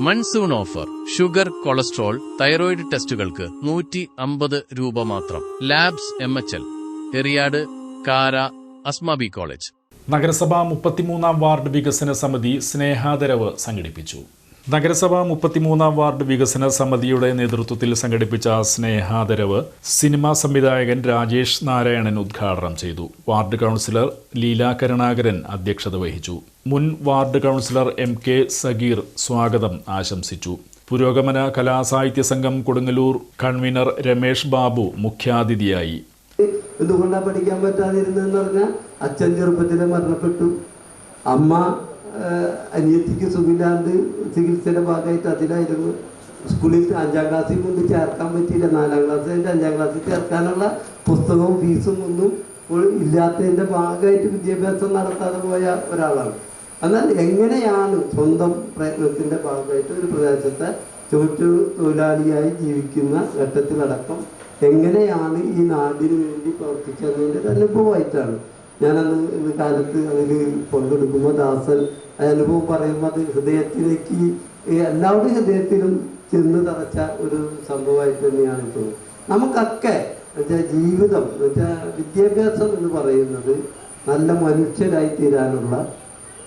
Monsoon offer. Sugar cholesterol thyroid ടെസ്റ്റുകൾക്ക് നൂറ്റി അമ്പത് രൂപ മാത്രം. Labs M H L. Eriyad Kara Asmabi college. നഗരസഭ മുപ്പത്തിമൂന്നാം വാർഡ് വികസന സമിതി സ്നേഹാദരവ് സംഘടിപ്പിച്ചു. നഗരസഭ മുപ്പത്തിമൂന്നാം വാർഡ് വികസന സമിതിയുടെ നേതൃത്വത്തിൽ സംഘടിപ്പിച്ച സ്നേഹാദരവ് സിനിമാ സംവിധായകൻ രാജേഷ് നാരായണൻ ഉദ്ഘാടനം ചെയ്തു. വാർഡ് കൗൺസിലർ ലീല കരുണാകരൻ അധ്യക്ഷത വഹിച്ചു. മുൻ ward councillor M K Sageer സ്വാഗതം ആശംസിച്ചു. പുരോഗമന കലാസാഹിത്യ സംഘം കൊടുങ്ങല്ലൂർ കൺവീനർ രമേഷ് ബാബു മുഖ്യാതിഥിയായി. എന്തുകൊണ്ടാണ് പഠിക്കാൻ പറ്റാതിരുന്നതെന്ന് പറഞ്ഞാൽ അച്ഛൻ ചെറുപ്പത്തിലെ മരണപ്പെട്ടു. അമ്മ അനിയത്തിക്ക് സുഖില്ലാണ്ട് ചികിത്സയുടെ ഭാഗമായിട്ട് അതിലായിരുന്നു. സ്കൂളിൽ അഞ്ചാം ക്ലാസ്സിൽ കൊണ്ട് ചേർക്കാൻ പറ്റിയില്ല. നാലാം ക്ലാസ് കഴിഞ്ഞ് അഞ്ചാം ക്ലാസ്സിൽ ചേർക്കാനുള്ള പുസ്തകവും ഫീസും ഒന്നും ഇല്ലാത്തതിന്റെ ഭാഗമായിട്ട് വിദ്യാഭ്യാസം നടത്താതെ പോയ ഒരാളാണ്. എന്നാൽ എങ്ങനെയാണ് സ്വന്തം പ്രയത്നത്തിന്റെ ഭാഗമായിട്ട് ഒരു പ്രദേശത്തെ ചുറ്റു തൊഴിലാളിയായി ജീവിക്കുന്ന ഘട്ടത്തിലടക്കം എങ്ങനെയാണ് ഈ നാടിനു വേണ്ടി പ്രവർത്തിച്ചതിന്റെ അനുഭവമായിട്ടാണ് ഞാനന്ന് കാലത്ത് അതിൽ പങ്കെടുക്കുമ്പോൾ ദാസൻ അനുഭവം പറയുമ്പോൾ അത് ഹൃദയത്തിലേക്ക് ഈ എല്ലാവരുടെ ഹൃദയത്തിലും ചെന്ന് തറച്ച ഒരു സംഭവമായിട്ട് തന്നെയാണ് തോന്നുന്നത്. നമുക്കൊക്കെ എന്നുവെച്ചാൽ ജീവിതം എന്നുവെച്ചാൽ വിദ്യാഭ്യാസം എന്ന് പറയുന്നത് നല്ല മനുഷ്യരായി തീരാനുള്ള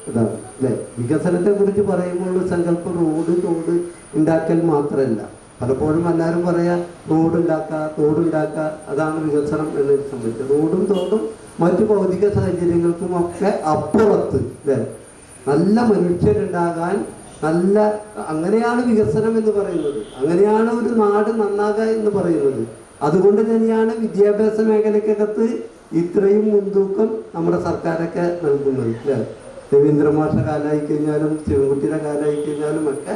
ഇതാണ് അല്ലേ? വികസനത്തെ കുറിച്ച് പറയുമ്പോൾ സങ്കല്പം റോഡ് തോട് ഉണ്ടാക്കൽ മാത്രമല്ല. പലപ്പോഴും എല്ലാവരും പറയാ റോഡ് ഉണ്ടാക്കുക തോടുണ്ടാക്കുക അതാണ് വികസനം എന്നതിനെ സംബന്ധിച്ച് റോഡും തോടും മറ്റു ഭൗതിക സാഹചര്യങ്ങൾക്കും ഒക്കെ അപ്പുറത്ത് നല്ല മനുഷ്യരുണ്ടാകാൻ നല്ല അങ്ങനെയാണ് വികസനം എന്ന് പറയുന്നത്. അങ്ങനെയാണ് ഒരു നാട് നന്നാകുക എന്ന് പറയുന്നത്. അതുകൊണ്ട് തന്നെയാണ് വിദ്യാഭ്യാസ മേഖലക്കകത്ത് ഇത്രയും മുൻതൂക്കം നമ്മുടെ സർക്കാരൊക്കെ നൽകുന്നത് അല്ലേ രവീന്ദ്രമാഷ കാലമായി കഴിഞ്ഞാലും ശിവൻകുട്ടിയുടെ കാലമായി കഴിഞ്ഞാലും ഒക്കെ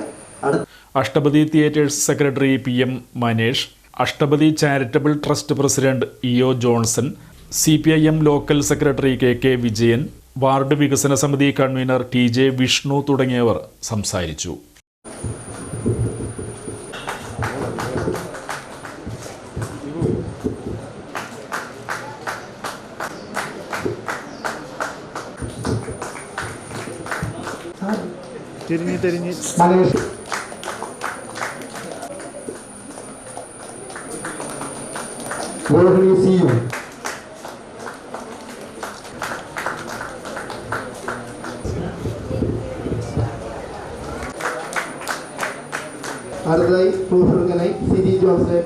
Ashtapathi theatres secretary P M Manesh Ashtapathi charitable trust president E O Johnson C P I M local secretary K K Vijayan ward വികസന സമിതി കൺവീനർ ടി ജെ വിഷ്ണു തുടങ്ങിയവർ സംസാരിച്ചു. തിരിഞ്ഞ് തിരിഞ്ഞ്. അടുത്തതായി പ്രൂഫ് എടുക്കാനായി സിരി ജോൺസൺ.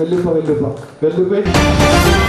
വെല്ലുപ്പ വെല്ലുപ്പ. വെല്ലുപ്പ.